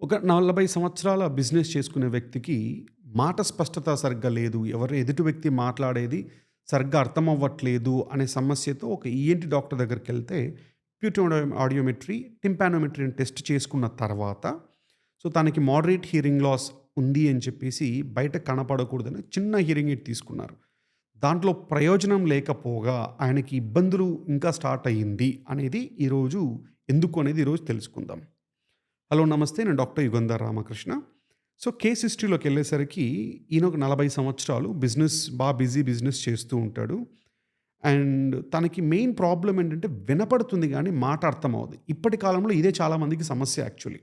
ఒక 40 సంవత్సరాల బిజినెస్ చేసుకునే వ్యక్తికి మాట స్పష్టత సరిగ్గా లేదు. ఎవరు ఎదుటి వ్యక్తి మాట్లాడేది సరిగ్గా అర్థం అవ్వట్లేదు అనే సమస్యతో ఒక ఈఎన్‌టి డాక్టర్ దగ్గరికి వెళ్తే ప్యూటో ఆడియోమెట్రీ, టింపానోమెట్రీని టెస్ట్ చేసుకున్న తర్వాత సో, తనకి మోడరేట్ హియరింగ్ లాస్ ఉంది అని చెప్పేసి బయట కనపడకూడదని చిన్న హియరింగ్ ఎయిడ్ తీసుకున్నారు. దాంట్లో ప్రయోజనం లేకపోగా ఆయనకి ఇబ్బందులు ఇంకా స్టార్ట్ అయ్యింది అనేది ఈరోజు ఎందుకు అనేది ఈరోజు తెలుసుకుందాం. హలో! నమస్తే. నేను doctor Yugandhar Ramakrishna. So, case హిస్టరీలోకెళ్ళేసరికి ఈయన ఒక 40 సంవత్సరాలు బిజినెస్ బాగా బిజీ బిజినెస్ చేస్తూ ఉంటాడు. అండ్ తనకి మెయిన్ ప్రాబ్లం ఏంటంటే వినపడుతుంది కానీ మాట అర్థమవ్వదు. ఇప్పటి కాలంలో ఇదే చాలామందికి సమస్య యాక్చువల్లీ.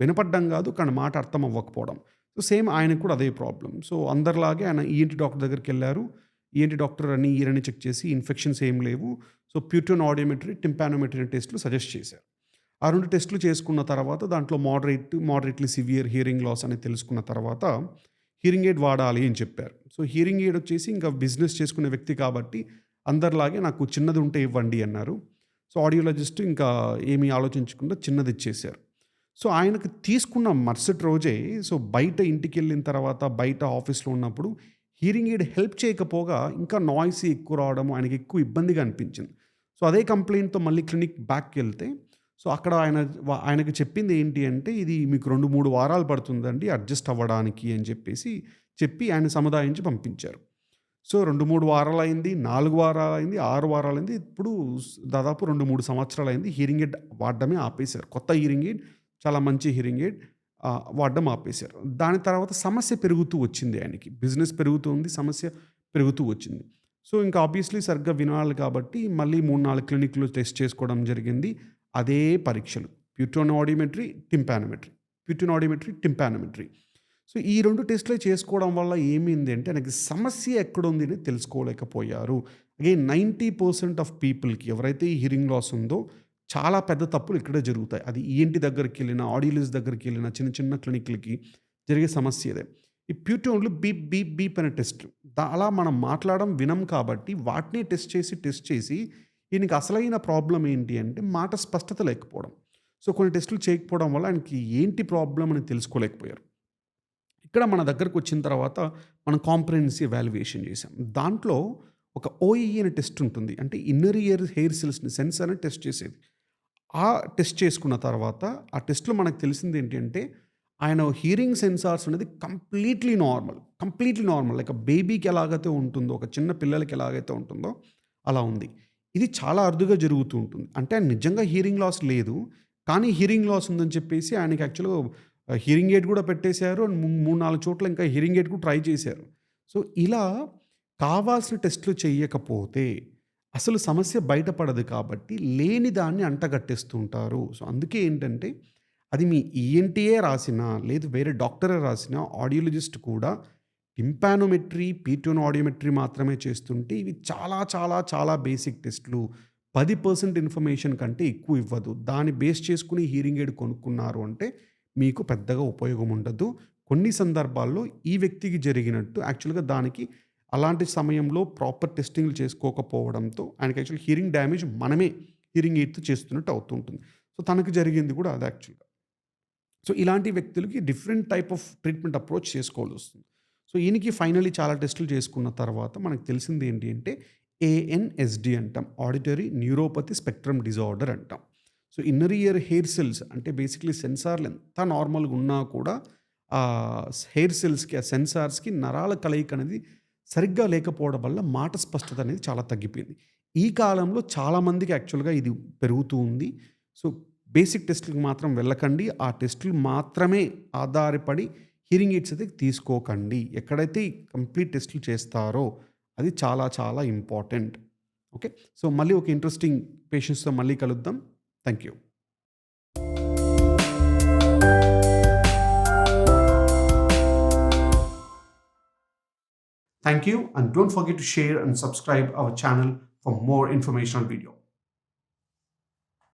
వినపడ్డం కాదు కానీ మాట అర్థం అవ్వకపోవడం. సో, సేమ్ ఆయనకు కూడా అదే ప్రాబ్లమ్. సో, అందరిలాగే ఆయన ఈఎన్టీ డాక్టర్ దగ్గరికి వెళ్ళారు ఈఎన్టీ డాక్టర్ అని ఈరని చెక్ చేసి ఇన్ఫెక్షన్స్ ఏం లేవు. సో, ప్యూటోన్ ఆడియోమెట్రీ, టింపానోమెట్రీ టెస్ట్‌లు సజెస్ట్ చేశారు. ఆ రెండు టెస్ట్‌లు చేసుకున్న తర్వాత దాంట్లో moderate, moderately severe hearing loss అని తెలుసుకున్న తర్వాత హియరింగ్ ఎయిడ్ వాడాలి అని చెప్పారు. సో, హియరింగ్ ఎయిడ్ వచ్చేసి ఇంకా బిజినెస్ చేసుకునే వ్యక్తి కాబట్టి అందరిలాగే నాకు చిన్నది ఉంటే ఇవ్వండి అన్నారు. సో, ఆడియోలజిస్ట్ ఇంకా ఏమీ ఆలోచించకుండా చిన్నది ఇచ్చేశారు. సో, ఆయనకు తీసుకున్న మరుసటి రోజే సో, బయట ఇంటికెళ్ళిన తర్వాత బయట ఆఫీస్‌లో ఉన్నప్పుడు హీరింగ్ ఎయిడ్ హెల్ప్ చేయకపోగా ఇంకా నాయిస్ ఎక్కువ రావడం ఆయనకి ఎక్కువ ఇబ్బందిగా అనిపించింది. సో, అదే కంప్లైంట్తో మళ్ళీ క్లినిక్ బ్యాక్‌కెళ్తే సో, అక్కడ ఆయన ఆయనకు చెప్పింది ఏంటి అంటే ఇది మీకు 2, 3 వారాలు పడుతుందండి అడ్జస్ట్ అవ్వడానికి అని చెప్పేసి చెప్పి ఆయన సముదాయించి పంపించారు. సో, రెండు మూడు వారాలు అయింది నాలుగు వారాలు అయింది ఆరు వారాలు అయింది ఇప్పుడు దాదాపు దాదాపు 2, 3 సంవత్సరాలయింది హియరింగ్ ఎయిడ్ వాడడమే ఆపేశారు. కొత్త హియరింగ్ ఎయిడ్ చాలా మంచి హీరింగ్ ఎయిడ్ వాడడం ఆపేశారు. దాని తర్వాత సమస్య పెరుగుతూ వచ్చింది ఆయనకి. బిజినెస్ పెరుగుతుంది. సమస్య పెరుగుతూ వచ్చింది. సో, ఇంకా ఆబ్వియస్‌లీ సరిగ్గా వినాలి కాబట్టి మళ్ళీ 3, 4 క్లినిక్‌లు టెస్ట్ చేసుకోవడం జరిగింది. అదే పరీక్షలు. Pure tone audiometry, tympanometry. Pure tone audiometry, tympanometry. So, ఈ రెండు టెస్ట్‌లే చేసుకోవడం వల్ల ఏమైంది అంటే నాకు సమస్య ఎక్కడుంది అని తెలుసుకోలేకపోయారు. అగైన్ 90% ఆఫ్ పీపుల్‌కి ఎవరైతే ఈ హియరింగ్ లాస్ ఉందో చాలా పెద్ద తప్పులు ఇక్కడే జరుగుతాయి. అది ఏంటి దగ్గరికి వెళ్ళినా దగ్గరికెళ్ళినా, దగ్గరికి వెళ్ళిన చిన్న చిన్న క్లినిక్‌లకి జరిగే సమస్య ఇదే. ఈ ప్యూటోన్‌లు బీప్ బీప్ బీప్ అనే టెస్ట్ అలా మనం మాట్లాడడం వినం కాబట్టి వాటిని టెస్ట్ చేసి, టెస్ట్ చేసి ఈయనకి అసలైన ప్రాబ్లం ఏంటి అంటే మాట స్పష్టత లేకపోవడం. సో, కొన్ని టెస్ట్‌లు చేయకపోవడం వల్ల ఆయనకి ఏంటి ప్రాబ్లం అని తెలుసుకోలేకపోయారు. ఇక్కడ మన దగ్గరకొచ్చిన తర్వాత మనం కాంప్రహెన్సివ్ వాల్యుయేషన్ చేసాం. దాంట్లో ఒక ఓఈఈ అనే టెస్ట్ ఉంటుంది. అంటే ఇన్నర్ ఇయర్ హెయిర్ సెల్స్‌ని అనే టెస్ట్ చేసేది. ఆ టెస్ట్ చేసుకున్న తర్వాత ఆ టెస్ట్‌లో మనకు తెలిసింది ఏంటి అంటే ఆయన హియరింగ్ సెన్సార్స్ అనేది completely normal. Completely normal. Like బేబీకి ఎలాగైతే ఉంటుందో, ఒక చిన్న పిల్లలకి ఎలాగైతే ఉంటుందో అలా ఉంది. ఇది చాలా అరుదుగా జరుగుతూ ఉంటుంది. అంటే ఆయన నిజంగా హీరింగ్ లాస్ లేదు. కానీ హీరింగ్ లాస్ ఉందని చెప్పేసి ఆయనకి యాక్చువల్‌గా హీరింగ్ ఎయిడ్ కూడా పెట్టేశారు. అండ్ ము 3, 4 చోట్ల ఇంకా హీరింగ్ ఎయిడ్ కూడా ట్రై చేశారు. సో, ఇలా కావాల్సిన టెస్ట్‌లు చేయకపోతే అసలు సమస్య బయటపడదు కాబట్టి లేని దాన్ని అంటగట్టేస్తుంటారు సో, అందుకే ఏంటంటే అది మీ ఈఎన్టీఏ రాసినా, లేదు వేరే డాక్టరే రాసినా ఆడియోలజిస్ట్ కూడా టింపానోమెట్రీ, పీటోన్ ఆడియోమెట్రీ మాత్రమే చేస్తుంటే ఇవి చాలా చాలా చాలా బేసిక్ టెస్ట్‌లు. 10% ఇన్ఫర్మేషన్ కంటే ఎక్కువ ఇవ్వదు. దాన్ని బేస్ చేసుకుని హీరింగ్ ఎయిడ్ కొనుక్కున్నారు అంటే మీకు పెద్దగా ఉపయోగం ఉండదు. కొన్ని సందర్భాల్లో ఈ వ్యక్తికి జరిగినట్టు యాక్చువల్‌గా దానికి అలాంటి సమయంలో ప్రాపర్ టెస్టింగ్‌లు చేసుకోకపోవడంతో ఆయనకి యాక్చువల్ హీరింగ్ డ్యామేజ్ మనమే హీరింగ్ ఎయిడ్‌తో చేస్తున్నట్టు అవుతుంటుంది సో, తనకు జరిగింది కూడా అది యాక్చువల్‌గా. సో, ఇలాంటి వ్యక్తులకి different type of treatment approach చేసుకోవాల్సి వస్తుంది సో, ఈయనకి ఫైనలీ చాలా టెస్ట్‌లు చేసుకున్న తర్వాత మనకు తెలిసింది ఏంటి అంటే ఏఎన్ఎస్‌డి అంటాం. ఆడిటరీ న్యూరోపతి స్పెక్ట్రమ్ డిజార్డర్ అంటాం. So, inner ear hair cells అంటే బేసిక్‌లీ సెన్సార్‌లు ఎంత నార్మల్‌గా ఉన్నా కూడా ఆ హెయిర్ సెల్స్‌కి, ఆ సెన్సార్స్‌కి నరాల కలయిక అనేది సరిగ్గా లేకపోవడం వల్ల మాట స్పష్టత అనేది చాలా తగ్గిపోయింది. ఈ కాలంలో చాలామందికి యాక్చువల్‌గా ఇది పెరుగుతూ ఉంది. సో, బేసిక్ టెస్టులకు మాత్రం వెళ్ళకండి. ఆ టెస్ట్‌లు మాత్రమే ఆధారపడి హీరింగ్ ఎయిడ్స్ అయితే తీసుకోకండి. ఎక్కడైతే కంప్లీట్ టెస్టులు చేస్తారో అది చాలా చాలా ఇంపార్టెంట్. ఓకే? సో మళ్ళీ ఒక ఇంట్రెస్టింగ్ పేషెంట్స్తో మళ్ళీ కలుద్దాం. Thank you. Thank you. And don't forget share and subscribe our channel for more informational video.